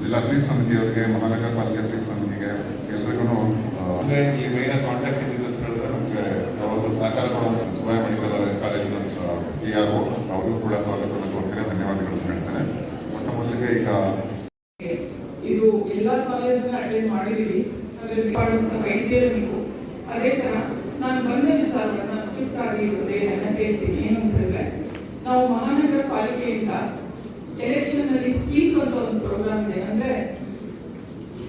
ಜಿಲ್ಲಾ ಸ್ವೀಪ್ ಸಮಿತಿಯವರಿಗೆ ಮಹಾನಗರ ಪಾಲಿಕೆ ಸ್ವೀಪ್ ಸಮಿತಿಗೆ ಎಲ್ರಿಗೂ ಅಂದರೆ ಈ ಮೇನ್ ಕಾಂಟ್ಯಾಕ್ಟ್ ಇದ್ದಿದ್ದು ಹೇಳಿದ್ರೆ ನಮಗೆ ಯಾವಾಗಲೂ ಸಹಕಾರ ಕೊಡುವಂಥ ಸುಭಾಯ ಮೆಡಿಕಲ್ ಕಾಲೇಜಿನ ಪಿ ಆರ್ ಅವ್ರಿಗೂ ಕೂಡ ಸ್ವಾಗತವನ್ನು ಕೋರ್ತೀನಿ ಧನ್ಯವಾದಗಳನ್ನು ಹೇಳ್ತೇನೆ. ಮೊಟ್ಟ ಮೊದಲಿಗೆ ಈಗ ಇದು ಎಲ್ಲ ಕಾಲೇಜನ್ನ ಅಟೆಂಡ್ ಮಾಡಿದೀವಿ. ಅದರಲ್ಲಿ ಮಾಡುವಂತ ವೈದ್ಯರು ನೀವು. ಅದೇ ತರ ನಾನು ಬಂದ ವಿಚಾರವನ್ನ ಚಿಕ್ಕಾಗಿ ನನ್ನ ಹೇಳ್ತೀನಿ ಏನು ಅಂತ ಹೇಳಿದ್ರೆ ನಾವು ಮಹಾನಗರ ಪಾಲಿಕೆಯಿಂದ ಎಲೆಕ್ಷನ್ ಸ್ವೀಪ್ ಅಂತ ಒಂದು ಪ್ರೋಗ್ರಾಮ್ ಇದೆ. ಅಂದ್ರೆ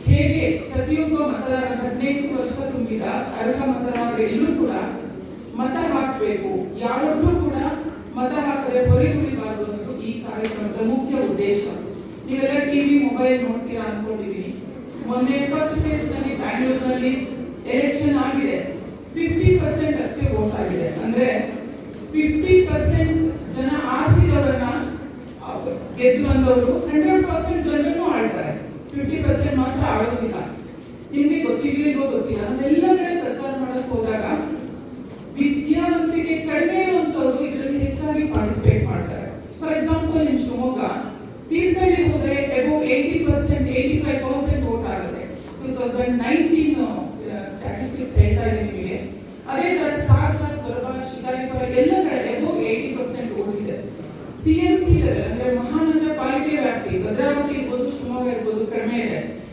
ಹೇಗೆ ಪ್ರತಿಯೊಬ್ಬ ಮತದಾರ ಹದಿನೆಂಟು ವರ್ಷ ತುಂಬಿದ ಅರ್ಹ ಮತದಾರರೆಲ್ಲರೂ ಕೂಡ ಮತ ಹಾಕಬೇಕು. ಯಾರೊಬ್ಬರು ಕೂಡ ಮತ ಹಾಕದೆ ಹೊರಗುಳಿಬಾರದು ಅನ್ನೋದು ಈ ಕಾರ್ಯಕ್ರಮದ ಮುಖ್ಯ ಉದ್ದೇಶ. ನೀವೆಲ್ಲ ಟಿವಿ ಮೊಬೈಲ್ ನೋಡ್ತೀರಾ ಅನ್ಕೊಂಡಿದೀನಿ. ಮೊನ್ನೆ ಫಸ್ಟ್ ಫೇಸ್ನಲ್ಲಿ ಬ್ಯಾಂಗ್ಳೂರ್ನಲ್ಲಿ ಎಲೆಕ್ಷನ್ ಆಗಿದೆ. ಫಿಫ್ಟಿ ಪರ್ಸೆಂಟ್ ಅಷ್ಟೇ ವೋಟ್ ಆಗಿದೆ. ಅಂದ್ರೆ ಫಿಫ್ಟಿ ಪರ್ಸೆಂಟ್ ಗೆದ್ದು ಬಂದವರು ಹಂಡ್ರೆಡ್ ಪರ್ಸೆಂಟ್ ಜನರನ್ನು ಆಳ್ತಾರೆ. ಫಿಫ್ಟಿ ಪರ್ಸೆಂಟ್ ಮಾತ್ರ ಆಳೋದಿಲ್ಲ. ನಿಮ್ಗೆ ಗೊತ್ತಿದೆಯೋ ಇಲ್ವೋ ಗೊತ್ತಿಲ್ಲ. ನಾವೆಲ್ಲ ಕಡೆ ಪ್ರಚಾರ ಮಾಡಕ್ ಹೋದಾಗ ವಿದ್ಯಾವಂತಿಕೆ ಕಡಿಮೆ ಇರುವಂತವ್ರು ಇದರಲ್ಲಿ ಹೆಚ್ಚಾಗಿ ಪಾರ್ಟಿಸಿಪೇಟ್ ಮಾಡ್ತಾರೆ. ಫಾರ್ ಎಕ್ಸಾಂಪಲ್ ನಿಮ್ ಶಿವಮೊಗ್ಗ, ತೀರ್ಥಹಳ್ಳಿ ಹೋದ್ರೆ above eighty percent eighty five percent vote ಆಗುತ್ತೆ ಟೂ ತೌಸಂಡ್ ನೈನ್ಟೀನ್ ಸ್ಟ್ಯಾಟಿಸ್ಟಿಕ್ಸ್ ಹೇಳ್ತಾ ಇದೆ ನಿಮಗೆ. ಅದೇ ತರ ಸಾಗರ ಸೊರಬ ಶಿಕಾರಿಪುರ ಎಲ್ಲ ಕಡೆ ಎಬೋ ಏಯ್ಟಿ ಪರ್ಸೆಂಟ್ ವೋಟ್ ಇದೆ ಸಿಎಂಸಿ ಲೆವೆಲ್ ಅಂದ್ರೆ ಮಹಾನಗರ ಪಾಲಿಕೆ ವ್ಯಾಪ್ತಿ ಭದ್ರಾವತಿ ಇರ್ಬೋದು ಶಿವಮೊಗ್ಗ ಇರ್ಬೋದು ಕಡಿಮೆ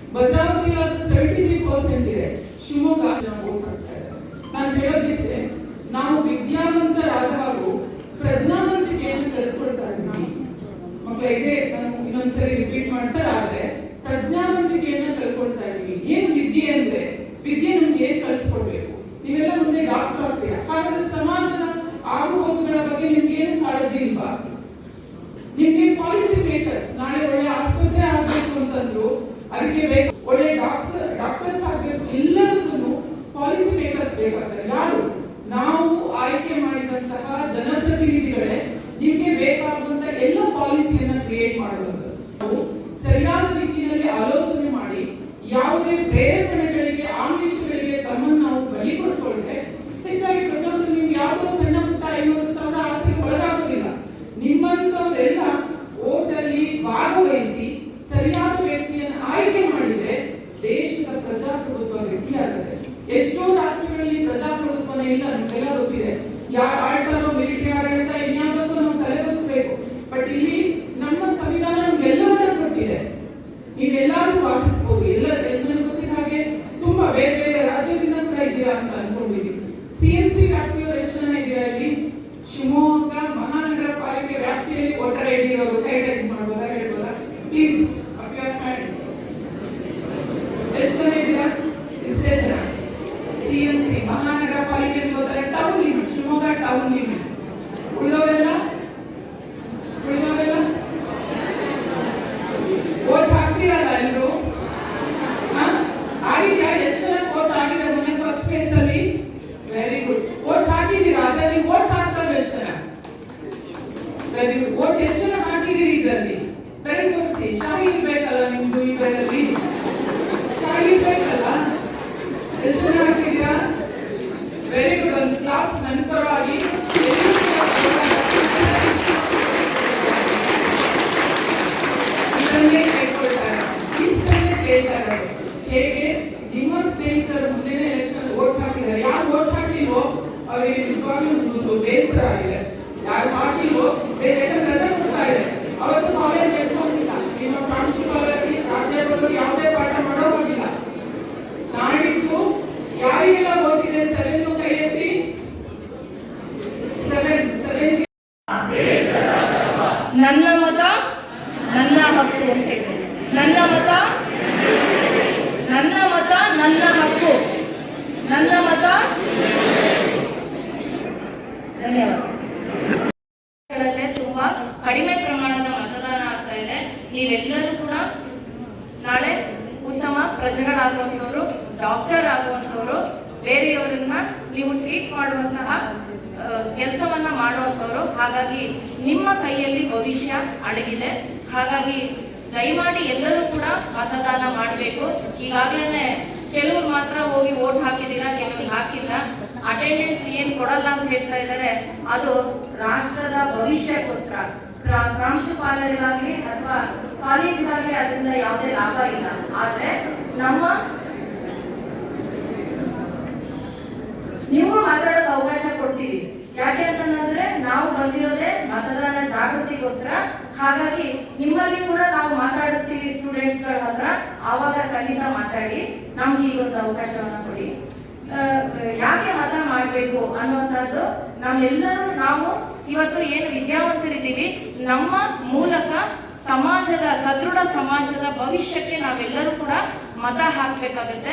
ಇದೆ ಭದ್ರಾವತಿ ಅದು ಸೆವೆಂಟಿ ತ್ರೀ ಪರ್ಸೆಂಟ್ ಇದೆ. ಶಿವಮೊಗ್ಗ ಹಾಕ್ತಾ ನಾನು ಹೇಳೋದಿಷ್ಟೇ, ನಾವು ವಿದ್ಯಾವಂತರಾದ ಹಾಗೂ ಪ್ರಜ್ಞಾವಂತಿಕೆಯನ್ನು ಕಳೆದುಕೊಳ್ತಾ ಇದ್ದೀವಿ. ಮಕ್ಕಳ, ಇದೆ ನಾನು ಇನ್ನೊಂದ್ಸರಿ ರಿಪೀಟ್ ಮಾಡ್ತಾರೆ ಆದ್ರೆ ಪ್ರಜ್ಞಾವಂತಿಕೆಯನ್ನ ಕಳ್ಕೊಳ್ತಾ ಇದೀವಿ ಏನು ವಿದ್ಯೆ ಅಂದ್ರೆ, ವಿದ್ಯೆ ನಮ್ಗೆ ಏನ್ ಕಳ್ಸಿಕೊಡ್ಬೇಕು? ನೀವೆಲ್ಲ ಮುಂದೆ ಡಾಕ್ಟರ್ ಆಗ್ತೀರಾ? ಹಾಗಾದ್ರೆ ಸಮಾಜದ ಆಗುಹೋಗುಗಳ ಬಗ್ಗೆ ನಿಮ್ಗೆ ಏನು ಕಾಳಜಿ ಇಲ್ವಾ? ರಾಷ್ಟ್ರಗಳಲ್ಲಿ ಪ್ರಜಾಪ್ರಭುತ್ವನೇ ಇಲ್ಲ ನಮಗೆಲ್ಲ ಗೊತ್ತಿದೆ. ಯಾರು ಆಳ್ತಾರೋ ಮಿಲಿಟರಿ ಆಡಳಿತ ಇನ್ಯಾವುದಕ್ಕೂ ನಾವು ತಲೆಬಡಿಸ್ಬೇಕು ಬಟ್ ಇಲ್ಲಿ ನಮ್ಮ ಸಂವಿಧಾನ ನಮ್ಗೆಲ್ಲವನ್ನ ಕೊಟ್ಟಿದೆ ನೀವೆಲ್ಲರೂ ವಾಸಿಸಬಹುದು ಎಲ್ಲ ನನಗೆ ಗೊತ್ತಿದ್ದ ಹಾಗೆ ತುಂಬಾ ಬೇರೆ ಬೇರೆ ರಾಜ್ಯದಿಂದ ಕೂಡ ಇದ್ದೀರಾ ಅಂತ ಅನ್ಕೊಂಡಿದ್ದೀನಿ ಸಿಎಂಸಿ ವ್ಯಾಪ್ತಿಯವರು ಎಷ್ಟು ಜನ ಇದ್ದೀರಾ ಇಲ್ಲಿ ಶಿವಮೊಗ್ಗ ಮಹಾನಗರ ಪಾಲಿಕೆ ವ್ಯಾಪ್ತಿಯಲ್ಲಿ ವೋಟರ್ ಐಡಿ ಇರೋರು ಕೈ ರೈಸ್ ಮಾಡ್ಬೋದಾ ಹೇಳ್ಬೋದಾ ಪ್ಲೀಸ್ ಅಪ್ಯರ್ ಹ್ಯಾಂಡ್ ಎಷ್ಟು ಜನ ಇದ್ದೀರಾ ಇಷ್ಟೇ ಜನ ಸಿಎಂಸಿ ಮಹಾನಗರ ಪಾಲಿಕೆ ಹೋದರೆ town limit Shivamogga town limit ಉಳಿದವರೆಲ್ಲ ಉಳಿದವರೆಲ್ಲ ವೋಟ್ ಹಾಕ್ತೀರಲ್ಲ ಎಲ್ಲರೂ ಆಗಿದ್ಯಾ ಎಷ್ಟು ಜನ ವೋಟ್ ಆಗಿದೆ ಮೊನ್ನೆ ಫಸ್ಟ್ ಫೇಸ್ ಅಲ್ಲಿ ವೆರಿ ಗುಡ್ ವೋಟ್ ಹಾಕಿದ್ದೀರಾ ಅದರಲ್ಲಿ ವೋಟ್ ಹಾಕ್ತಾರೆ ಎಷ್ಟು ಜನ ವೆರಿ ಗುಡ್ ವೋಟ್ ಎಷ್ಟು ಜನ ಹಾಕಿದ್ದೀರಿ ಇದರಲ್ಲಿ? ಕೈ ತೋರಿಸಿ ಶಾಹಿ ಇರ್ಬೇಕಲ್ಲ ನಿಮ್ದು ಇವರಲ್ಲಿ ಶಾಹಿ ಇರ್ಬೇಕಲ್ಲ? ಎಷ್ಟು ಜನ ಹಾಕಿದ್ದೀರಾ ವೆರಿ ಗುಡ್ ಒಂದು ಕ್ಲಾಸ್ ನನ್ನ ಪರವಾಗಿ. ಇದನ್ನೇ ಕೇಳ್ಕೊಳ್ತಾರೆ ಇಷ್ಟನ್ನೇ ಕೇಳ್ತಾರೆ ಹೇಗೆ ನಿಮ್ಮ ಸ್ನೇಹಿತರ ಮುಂದೆನೆ ಎಲೆಕ್ಷನ್ ವೋಟ್ ಹಾಕಿದ್ದಾರೆ ಯಾರು ವೋಟ್ ಹಾಕಿಲ್ವೋ ಅವರಿಗೆ ನಿಜವಾಗ್ಲೂ ಒಂದು ಬೇಸರ ಆಗಿದೆ ಯಾರು ಹಾಕಿಲ್ವೋ ಬೇರೆ ಯಾಕಂದ್ರೆ ರಜೆ ಕೊಡ್ತಾ ಇದೆ ಅವತ್ತು ಕಾಲೇಜ್ ಬೆಳೆಸೋಗಿಲ್ಲ ನಿಮ್ಮ ಪ್ರಾಂಶುಪಾಲ ಪ್ರಾಧ್ಯಾಪಕರು ಯಾವುದೇ ಪಾಠ ಮಾಡೋ ಹೋಗಿಲ್ಲ ನಾಡಿದ್ದು ಯಾರಿಗೆಲ್ಲ ಓದಿದೆ ಸೆವೆನ್ ಕೈ ಎತ್ತಿ ಸೆವೆನ್ ಸೆವೆನ್ ನನ್ನ ಮತ ನನ್ನ ಹಕ್ಕು ಅಂತ ಹೇಳ್ತೀನಿ ನನ್ನ ಮತ ನನ್ನ ಮತ ನನ್ನ ಹಕ್ಕು ನನ್ನ ಮತ ಧನ್ಯವಾದ ಗಳಲ್ಲೇ ತುಂಬಾ ಕಡಿಮೆ ಪ್ರಮಾಣದ ಮತದಾನ ಆಗ್ತಾ ಇದೆ ನೀವೆಲ್ಲರೂ ಕೂಡ ನಾಳೆ ಉತ್ತಮ ಪ್ರಜೆಗಳಾಗುವಂಥವ್ರು ಡಾಕ್ಟರ್ ಆಗುವಂಥವ್ರು ಬೇರೆಯವರನ್ನ ನೀವು ಟ್ರೀಟ್ ಮಾಡುವಂತಹ ಕೆಲಸವನ್ನ ಮಾಡುವಂಥವ್ರು ಹಾಗಾಗಿ ನಿಮ್ಮ ಕೈಯಲ್ಲಿ ಭವಿಷ್ಯ ಅಡಗಿದೆ ಹಾಗಾಗಿ ದಯಮಾಡಿ ಎಲ್ಲರೂ ಕೂಡ ಮತದಾನ ಮಾಡಬೇಕು. ಈಗಾಗಲೇ ಕೆಲವ್ರು ಮಾತ್ರ ಹೋಗಿ ವೋಟ್ ಹಾಕಿದ್ದೀರಾ, ಕೆಲವ್ರು ಹಾಕಿಲ್ಲ. ಅಟೆಂಡೆನ್ಸ್ ಏನು ಕೊಡಲ್ಲ ಅಂತ ಹೇಳ್ತಾ ಇದ್ದಾರೆ. ಅದು ರಾಷ್ಟ್ರದ ಭವಿಷ್ಯಕ್ಕೋಸ್ಕರ. ಪ್ರಾ- ಪ್ರಾಂಶುಪಾಲರಿಗಾಗ್ಲಿ ಅಥವಾ ಕಾಲೇಜಿಗಾಗ್ಲಿ ಅದರಿಂದ ಯಾವುದೇ ಲಾಭ ಇಲ್ಲ. ಆದರೆ ನಮ್ಮ ನೀವು ಮಾತಾಡೋಕೆ ಅವಕಾಶ ಕೊಡ್ತೀವಿ. ಯಾಕೆ ಅಂತಂದ್ರೆ ನಾವು ಬಂದಿರೋದೇ ಮತದಾನ ಜಾಗೃತಿಗೋಸ್ಕರ. ಹಾಗಾಗಿ ನಿಮ್ಮಲ್ಲಿ ಕೂಡ ನಾವು ಮಾತಾಡಿಸ್ತೀವಿ ಸ್ಟೂಡೆಂಟ್ಸ್ಗಳ ಹತ್ರ ಆವಾಗ ಖಂಡಿತ ಮಾತಾಡಿ, ನಮ್ಗೆ ಈ ಒಂದು ಅವಕಾಶವನ್ನ ಕೊಡಿ. ಯಾಕೆ ಮತ ಮಾಡಬೇಕು ಅನ್ನುವಂಥದ್ದು ನಾವೆಲ್ಲರೂ ನಾವು ಇವತ್ತು ಏನು ವಿದ್ಯಾವಂತರಿದ್ದೀವಿ, ನಮ್ಮ ಮೂಲಕ ಸಮಾಜದ, ಸದೃಢ ಸಮಾಜದ ಭವಿಷ್ಯಕ್ಕೆ ನಾವೆಲ್ಲರೂ ಕೂಡ ಮತ ಹಾಕಬೇಕಾಗುತ್ತೆ.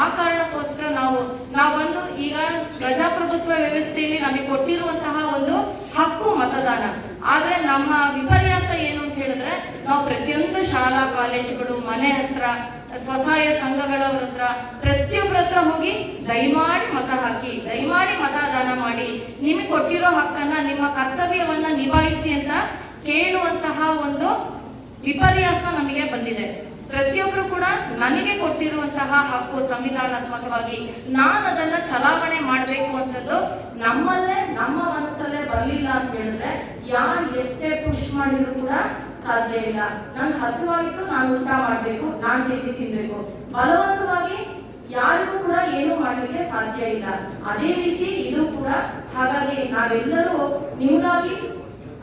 ಆ ಕಾರಣಕ್ಕೋಸ್ಕರ ನಾವು, ನಾವೊಂದು ಈಗ ಪ್ರಜಾಪ್ರಭುತ್ವ ವ್ಯವಸ್ಥೆಯಲ್ಲಿ ನಮಗೆ ಕೊಟ್ಟಿರುವಂತಹ ಒಂದು ಹಕ್ಕು ಮತದಾನ. ಆದ್ರೆ ನಮ್ಮ ವಿಪರ್ಯಾಸ ಏನು ಅಂತ ಹೇಳಿದ್ರೆ, ನಾವು ಪ್ರತಿಯೊಂದು ಶಾಲಾ, ಕಾಲೇಜುಗಳು, ಮನೆ ಹತ್ರ, ಸ್ವಸಹಾಯ ಸಂಘಗಳವ್ರ ಹತ್ರ ಪ್ರತಿಯೊಬ್ಬರ ಹತ್ರ ಹೋಗಿ ದಯಮಾಡಿ ಮತ ಹಾಕಿ, ದಯಮಾಡಿ ಮತದಾನ ಮಾಡಿ. ನಿಮಗೆ ಕೊಟ್ಟಿರೋ ಹಕ್ಕನ್ನ, ನಿಮ್ಮ ಕರ್ತವ್ಯವನ್ನ ನಿಭಾಯಿಸಿ ಅಂತ ಕೇಳುವಂತಹ ಒಂದು ವಿಪರ್ಯಾಸ ನಮಗೆ ಬಂದಿದೆ. ಪ್ರತಿಯೊಬ್ಬರು ಕೂಡ ನನಗೆ ಕೊಟ್ಟಿರುವಂತಹ ಹಕ್ಕು ಸಂವಿಧಾನಾತ್ಮಕವಾಗಿ ನಾನು ಅದನ್ನ ಚಲಾವಣೆ ಮಾಡಬೇಕು ಅಂತದ್ದು ನಮ್ಮಲ್ಲೇ, ನಮ್ಮ ಮನಸ್ಸಲ್ಲೇ ಬರಲಿಲ್ಲ ಅಂತ ಹೇಳಿದ್ರೆ ಯಾರು ಎಷ್ಟೇ ಪುಷ್ ಮಾಡಿದ್ರು ಕೂಡ ಸಾಧ್ಯ ಇಲ್ಲ. ನನ್ ಹಸುವಾಗಿತ್ತು ನಾನು ಊಟ ಮಾಡಬೇಕು, ನಾನು ತಿಂಡಿ ತಿನ್ಬೇಕು. ಬಲವಂತವಾಗಿ ಯಾರಿಗೂ ಕೂಡ ಏನು ಮಾಡಲಿಕ್ಕೆ ಸಾಧ್ಯ ಇಲ್ಲ. ಅದೇ ರೀತಿ ಇದು ಕೂಡ ಹಾಗಾಗಿ ನಾವೆಲ್ಲರೂ ನಿಮ್ಗಾಗಿ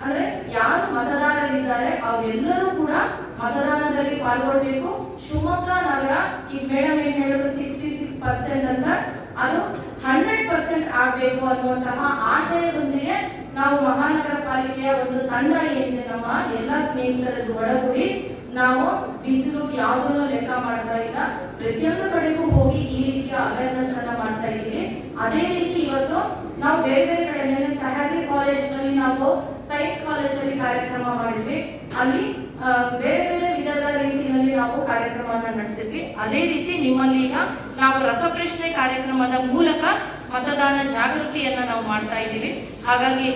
ಅಂದ್ರೆ ಯಾರು ಮತದಾರರಿದ್ದಾರೆ ಅವರೆಲ್ಲರೂ ಕೂಡ ಮತದಾನದಲ್ಲಿ ಪಾಲ್ಗೊಳ್ಬೇಕು. ಶಿವಮೊಗ್ಗ ನಗರ ಈ ಮೇಡಮ್ ಏನ್ ಹೇಳಿದ್ರು ಸಿಕ್ಸ್ಟಿ ಸಿಕ್ಸ್ ಪರ್ಸೆಂಟ್ ಅಂತ. ಅದು ಹಂಡ್ರೆಡ್ ಪರ್ಸೆಂಟ್ ಆಗಬೇಕು ಅನ್ನುವಂತಹ ಆಶಯದೊಂದಿಗೆ ನಾವು ಮಹಾನಗರ ಪಾಲಿಕೆಯ ಒಂದು ತಂಡ ಏನಿದೆ, ನಮ್ಮ ಎಲ್ಲ ಸ್ನೇಹಿತರ ಒಳಗೂಡಿ ನಾವು ಬಿಸಿಲು ಯಾವುದನ್ನು ಲೆಕ್ಕ ಮಾಡ್ತಾ ಇಲ್ಲ. ಪ್ರತಿಯೊಂದು ಕಡೆಗೂ ಹೋಗಿ ಈ ರೀತಿಯ ಅವೇರ್ನೆಸ್ ಅನ್ನ ಮಾಡ್ತಾ ಇದ್ದೀವಿ. ಅದೇ ರೀತಿ ಇವತ್ತು ನಾವು ಬೇರೆ ಬೇರೆ ಕಡೆ ಸಹ್ಯಾದ್ರಿ ಕಾಲೇಜ್ನಲ್ಲಿ ನಾವು ಸೈನ್ಸ್ ಕಾಲೇಜ್ ಅಲ್ಲಿ ಕಾರ್ಯಕ್ರಮ ಮಾಡಿದ್ವಿ. ಅಲ್ಲಿ ಬೇರೆ ಬೇರೆ ವಿಧದ ರೀತಿಯಲ್ಲಿ ನಾವು ಕಾರ್ಯಕ್ರಮವನ್ನು ನಡೆಸಿದ್ವಿ. ಅದೇ ರೀತಿ ನಿಮ್ಮಲ್ಲಿ ಈಗ ನಾವು ರಸಪ್ರಶ್ನೆ ಕಾರ್ಯಕ್ರಮದ ಮೂಲಕ ಮತದಾನ ಜಾಗೃತಿಯನ್ನ ನಾವು ಮಾಡ್ತಾ ಇದ್ದೀವಿ. ಹಾಗಾಗಿ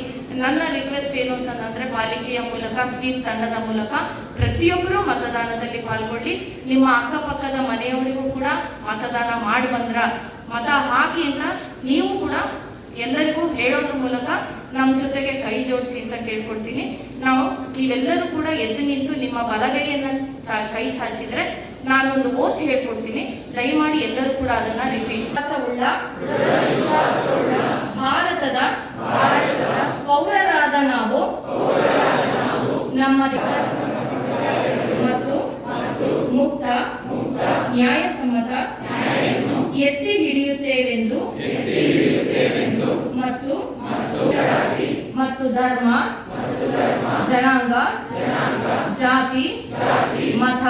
ನನ್ನ ರಿಕ್ವೆಸ್ಟ್ ಏನು ಅಂತಂದ್ರೆ ಪಾಲಿಕೆಯ ಮೂಲಕ, ಸ್ವೀಪ್ ತಂಡದ ಮೂಲಕ ಪ್ರತಿಯೊಬ್ಬರು ಮತದಾನದಲ್ಲಿ ಪಾಲ್ಗೊಳ್ಳಿ. ನಿಮ್ಮ ಅಕ್ಕಪಕ್ಕದ ಮನೆಯವರಿಗೂ ಕೂಡ ಮತದಾನ ಮಾಡಿ ಬಂದ್ರ ಮತ ಹಾಕಿ ಅಂತ ನೀವು ಕೂಡ ಎಲ್ಲರಿಗೂ ಹೇಳೋದ್ರ ಮೂಲಕ ನಮ್ಮ ಜೊತೆಗೆ ಕೈ ಜೋಡಿಸಿ ಅಂತ ಕೇಳ್ಕೊಡ್ತೀನಿ. ನಾವು ನೀವೆಲ್ಲರೂ ಕೂಡ ಎದ್ದು ನಿಂತು ನಿಮ್ಮ ಬಲಗೈಯನ್ನು ಚಾ, ಕೈ ಚಾಚಿದ್ರೆ ನಾನೊಂದು ಓತ್ ಹೇಳ್ಕೊಡ್ತೀನಿ. ದಯಮಾಡಿ ಎಲ್ಲರೂ ಕೂಡ ಅದನ್ನ ರಿಪೀಟ್ ಉಳ್ಳ ಭಾರತದ, ಪೌರರಾದ ನಾವು, ನಮ್ಮ ಮತ್ತು ಮುಕ್ತ, ನ್ಯಾಯಸಮ್ಮತ ಎತ್ತಿ ಹಿಡಿಯುತ್ತೇವೆಂದು ಧರ್ಮ ಜನಾಂಗ ಜಾತಿ ಮತ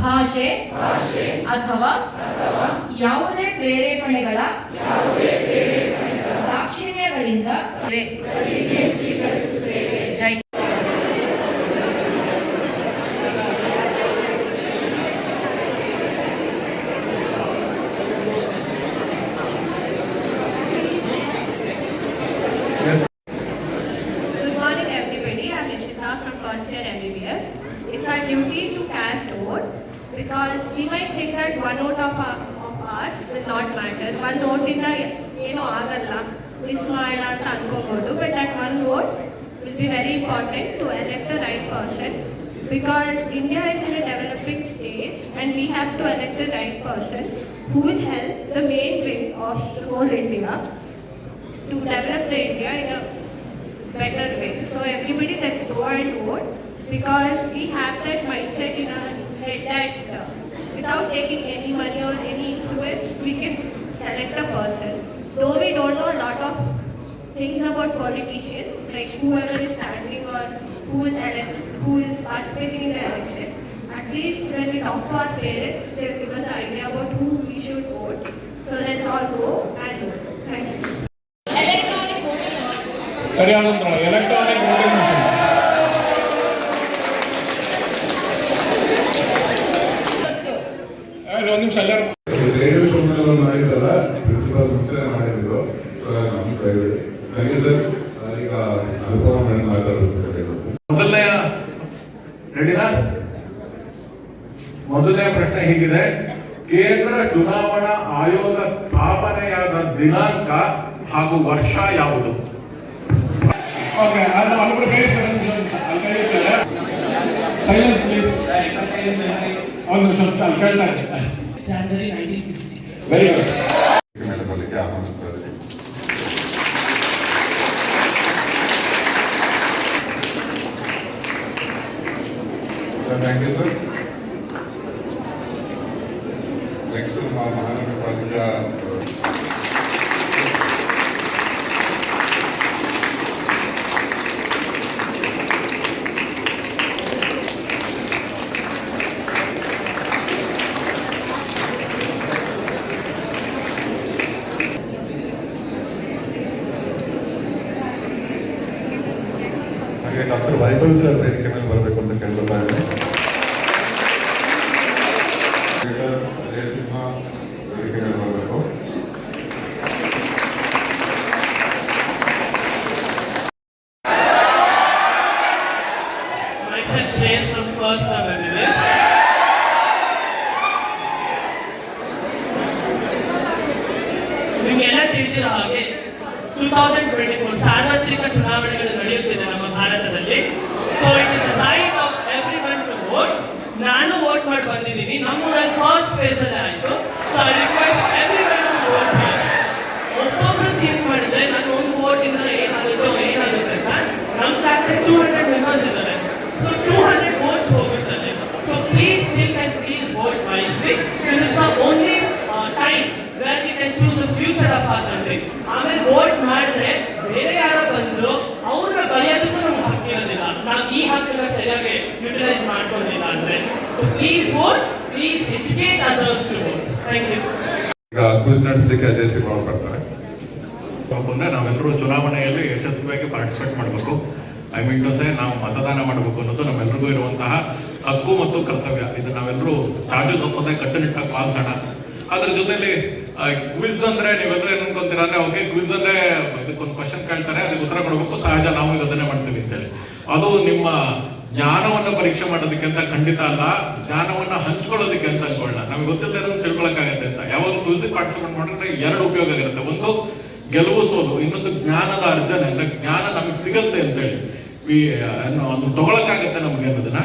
ಭಾಷೆ ಅಥವಾ ಯಾವುದೇ ಪ್ರೇರೇಪಣೆಗಳ ದಾಕ್ಷಿಣ್ಯಗಳಿಂದ ಆಗಲ್ಲ ಮಿಸ್ ಮಾಡೋಣ ಅಂತ ಅನ್ಕೋಬಹುದು but that one vote will be very important to elect the right person because India is in a developing stage and we have to elect the right person who will help the main wing of the whole India to develop the India in a better way. So everybody let's go and vote because we have that mindset in our head that uh, without taking any money or any influence, we can select a person. though we don't know a lot of things about politicians, like whoever is standing or who is who is participating in the election, at least when we talk to our parents, they give us an idea about who we should vote. So let's all go and thank you. Electronic voting. Sorry, Anandra. Electronic voting. ಒಂದು ನಿಮಿಷ ಅಲ್ಲ radio show ಮಾಡಿದ್ದಲ್ಲ principal ಮುಂಚೆನೆ ಮಾಡಿದ್ರು sir ನಮ್ಮ ಕೈಬಿಡಿ ನನಗೆ sir ಈಗ ಅನುಪಮ madam ಮಾತಾಡಬೇಕು ಮೊದಲನೆಯ ರೆಡಿನಾ ಮೊದಲನೇ ಪ್ರಶ್ನೆ ಹೀಗಿದೆ. ಕೇಂದ್ರ ಚುನಾವಣಾ ಆಯೋಗ ಸ್ಥಾಪನೆಯಾದ ದಿನಾಂಕ ಹಾಗೂ ವರ್ಷ ಯಾವುದು. ಸೈಲೆನ್ಸ್ ಪ್ಲೀಸ್ ಒಂದು ನಿಮಿಷ ಅಲ್ಲಿ ಕೇಳ್ತಾ ಇದ್ದೆ January 1950. ವೆರಿ ಗುಡ್ ಮೇಲೆ ಬರಲಿಕ್ಕೆ ಆಹ್ವಾನಿಸ್ತಾ ಇದ್ದೀನಿ sir thank you sir next ನಮ್ಮ ಮಹಾನಗರ ಪಾಲಿಕೆಯ ಹಾಗೆ ಡಾಕ್ಟರ್ ವೈಭವ್ ಸರ್ ವೇದಿಕೆ ಮೇಲೆ ಬರಬೇಕು ಅಂತ ಕೇಳ್ಕೊತಾ ಇದ್ದೀನಿ ಡಾಕ್ಟರ್ ಅಜಯ್ ಸಿಂಹ ವೇದಿಕೆ ಮೇಲೆ ಬರಬೇಕು Myself Shreyas from First Sub MBBS. ನಿಮಗೆಲ್ಲ ತಿಳಿದಿರೋ ಹಾಗೆ ಟೂ ತೌಸಂಡ್ ಟ್ವೆಂಟಿ ಫೋರ್ ಸಾರ್ವತ್ರಿಕ ಚುನಾವಣೆಗಳು ನಡೆಯುತ್ತಿದೆ ನಮ್ಮ ಭಾರತದಲ್ಲಿ so it is right of every one to vote ನಾನು ವೋಟ್ ಮಾಡಿ ಬಂದಿದ್ದೀನಿ. ನಮ್ಮೂರಲ್ಲಿ ಫಸ್ಟ್ ಫೇಸ್ ಅಲ್ಲಿ ಆಯ್ತು. So I request every one to vote ಒಬ್ಬೊಬ್ರು ಥಿಂಕ್ ಮಾಡಿದ್ರೆ ನಾನು ಒಂದು ವೋಟ್ ಇಂದ ಏನಾಗುತ್ತೋ ಏನಾಗುತ್ತೆ ಅಂತ. ನಮ್ಮ ಕ್ಲಾಸಲ್ಲಿ ಟೂ ಹಂಡ್ರೆಡ್ ಮೆಂಬರ್ಸ್ ಇದ್ದಾರೆ. ಸೊ ಟೂ ಹಂಡ್ರೆಡ್ ವೋಟ್ಸ್ ಹೋಗುತ್ತದೆ. So please think and please vote wisely this is the only time where we can choose the future of our country ಆಮೇಲೆ ವೋಟ್ ಮಾಡಿದ್ರೆ ಬೇರೆ ಯಾರೋ ಬಂದ್ರು ಅವ್ರನ್ನ ಬರೆಯೋದಕ್ಕೂ ನಮ್ಗೆ ಹಕ್ಕಿರೋದಿಲ್ಲ ನಾವು ಈ ಹಕ್ಕನ್ನ ಸರಿಯಾಗಿ ಯುಟಿಲೈಸ್ ಮಾಡ್ಕೊಂಡಿಲ್ಲ ಅಂದ್ರೆ so please vote please educate others to vote thank you quiz ನಡೆಸಲಿಕ್ಕೆ ಅಜಯ್ ಸಿಂಹ ಬರ್ತಾರೆ. ಮುಂದೆ ನಾವೆಲ್ಲರೂ ಚುನಾವಣೆಯಲ್ಲಿ ಯಶಸ್ವಿಯಾಗಿ ಪಾರ್ಟಿಸಿಪೇಟ್ ಮಾಡಬೇಕು. ಐ ಮೀನ್ ಟು ಸೇ ನಾವು ಮತದಾನ ಮಾಡಬೇಕು ಅನ್ನೋದು ನಮ್ಮೆಲ್ಲರಿಗೂ ಇರುವಂತಹ ಹಕ್ಕು ಮತ್ತು ಕರ್ತವ್ಯ. ಇದು ನಾವೆಲ್ಲರೂ ಚಾಚು ತಪ್ಪದೆ ಕಟ್ಟುನಿಟ್ಟಾಗಿ ಪಾಲ್ಸೋಣ. ಅದ್ರ ಜೊತೆಯಲ್ಲಿ ಕ್ವಿಜ್ ಅಂದ್ರೆ ನೀವೆಲ್ಲರೂ ಏನು ಅನ್ಕೊಂತೀರಾ ಅಂದ್ರೆ ಓಕೆ ಕ್ವಿಜ್ ಅಂದ್ರೆ ಇದಕ್ಕೊಂದು ಕ್ವಶನ್ ಕೇಳ್ತಾರೆ, ಅದಕ್ಕೆ ಉತ್ತರ ಕೊಡಬೇಕು. ಸಹಜ ನಾವು ಇದನ್ನೇ ಮಾಡ್ತೀವಿ ಮಾಡ್ತೀವಿ ಅಂತೇಳಿ. ಅದು ನಿಮ್ಮ ಜ್ಞಾನವನ್ನು ಪರೀಕ್ಷೆ ಮಾಡೋದಕ್ಕೆ ಅಂತ ಖಂಡಿತ ಅಲ್ಲ, ಜ್ಞಾನವನ್ನು ಹಂಚ್ಕೊಳ್ಳೋದಕ್ಕೆ ಅಂತ ಅನ್ಕೊಳ್ಳ ನಮಗೆ ಗೊತ್ತಿಲ್ಲದೆ ತಿಳ್ಕೊಳಕ್ಕಾಗತ್ತೆ. ಕ್ವಿಜ್ ಪಾರ್ಟಿಸಿಪೇಟ್ ಮಾಡಿದ್ರೆ ಎರಡು ಉಪಯೋಗ ಆಗಿರುತ್ತೆ ಒಂದು ಗೆಲುವು ಸೋಲು ಇನ್ನೊಂದು ಜ್ಞಾನದ ಅರ್ಜನೆ ಅಂದ್ರೆ ಜ್ಞಾನ ನಮಗೆ ಸಿಗತ್ತೆ ಅಂತೇಳಿ ಅದು ತಗೊಳಕ್ಕಾಗತ್ತೆ ನಮಗೆ ಅನ್ನೋದನ್ನ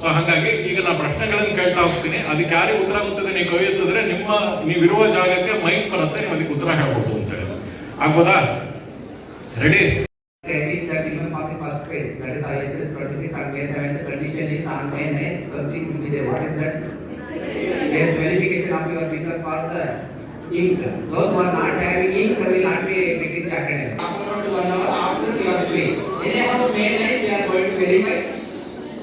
ಸೊ ಹಾಗಾಗಿ ಈಗ ನಾ ಪ್ರಶ್ನೆಗಳನ್ನು ಕೇಳ್ತಾ ಹೋಗ್ತೀನಿ ಅದಕ್ಕೆ ಯಾರಿಗೆ ಉತ್ತರ ಆಗುತ್ತದೆ ನೀವು ಕವಿಯುತ್ತಿದ್ರೆ ನಿಮ್ಮ ನೀವಿರುವ ಜಾಗಕ್ಕೆ ಮೈಕ್ ಬರುತ್ತೆ ನೀವು ಅದಕ್ಕೆ ಉತ್ತರ ಹೇಳ್ಬೋದು ಅಂತ ಹೇಳಿ ಆಗ್ಬೋದಾ ready that is ISS twenty-six on May seventh, condition is on May is? of your finger for the ink. Those who are not having ink will not be getting the attendance. After one hour, after you are free. Then I have a main line we are going to verify.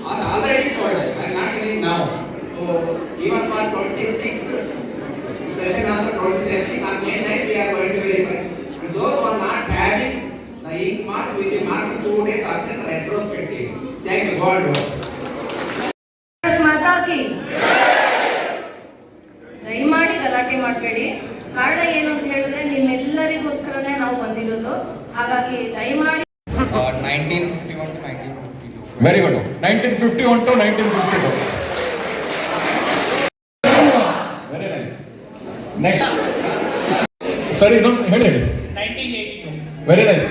As already told, I am not telling now. So even for 26 ನಿಮ್ಮೆಲ್ಲರಿಗೋಸ್ಕರನೇ ನಾವು ಬಂದಿರೋದು. ಹಾಗಾಗಿ ದಯಮಾಡಿ Uh, 1951 to 1952. Very good nineteen fifty one to nineteen fifty two very nice next ಸರಿ ಇನ್ನೊಂದು ಹೇಳಿ ಹೇಳಿ. Very nice